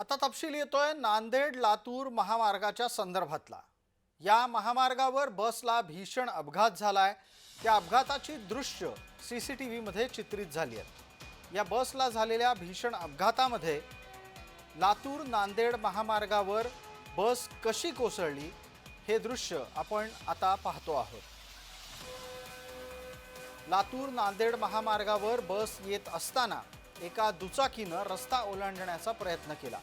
आता तपशील येतोय नांदेड लातूर महामार्गाच्या संदर्भातला. या महामार्गावर बसला भीषण अपघात झालाय. त्या अपघाताची दृश्य सी सी टी व्हीमध्ये चित्रित झाली आहेत या बसला झालेल्या भीषण अपघातामध्ये लातूर नांदेड महामार्गावर बस कशी कोसळली हे दृश्य आपण आता पाहतो आहोत. लातूर नांदेड महामार्गावर बस येत असताना एका दुचाकीनं रस्ता ओलांडण्याचा प्रयत्न केला.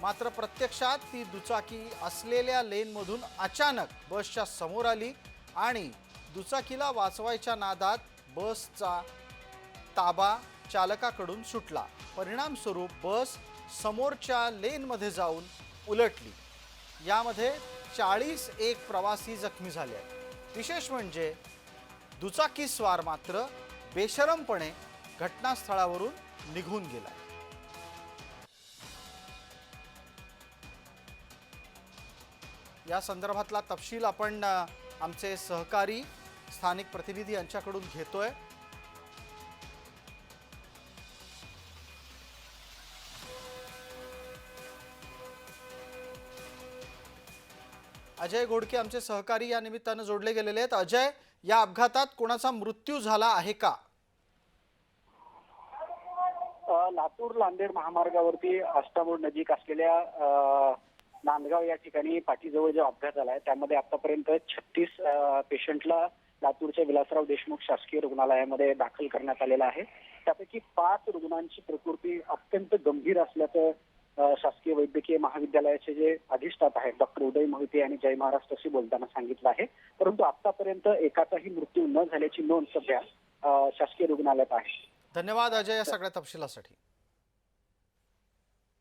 मात्र प्रत्यक्षात ती दुचाकी असलेल्या लेनमधून अचानक बसच्या समोर आली आणि दुचाकीला वाचवायच्या नादात बसचा ताबा चालकाकडून सुटला. परिणामस्वरूप बस समोरच्या लेनमध्ये जाऊन उलटली. यामध्ये चाळीस एक प्रवासी जखमी झाले आहेत. विशेष म्हणजे दुचाकीस्वार मात्र बेशरमपणे घटनास्थळावरून निघून गेला या संदर्भातला तपशील आपण आमचे सहकारी स्थानिक प्रतिनिधी यांच्याकडून घेतोय. अजय घोडके आमचे सहकारी या निमित्तानं जोडले गेलेले आहेत. अजय या अपघातात कोणाचा मृत्यू झाला आहे का? लातूर नांदेड महामार्गावरती अष्टामोड नजीक असलेल्या नांदगाव या ठिकाणी पाठीजवळ जो अपघात आहे त्यामध्ये आतापर्यंत छत्तीस पेशंटला लातूरच्या विलासराव देशमुख शासकीय रुग्णालयामध्ये दाखल करण्यात आलेला आहे. त्यापैकी पाच रुग्णांची प्रकृती अत्यंत गंभीर असल्याचं शासकीय वैद्यकीय महाविद्यालयाचे जे अधिष्ठात आहेत डॉक्टर उदय मोहिते यांनी जय महाराष्ट्राशी बोलताना सांगितलं आहे. परंतु आतापर्यंत एकाचाही मृत्यू न झाल्याची नोंद सध्या शासकीय रुग्णालयात आहे. धन्यवाद अजय या सगळ्या तपशिलासाठी.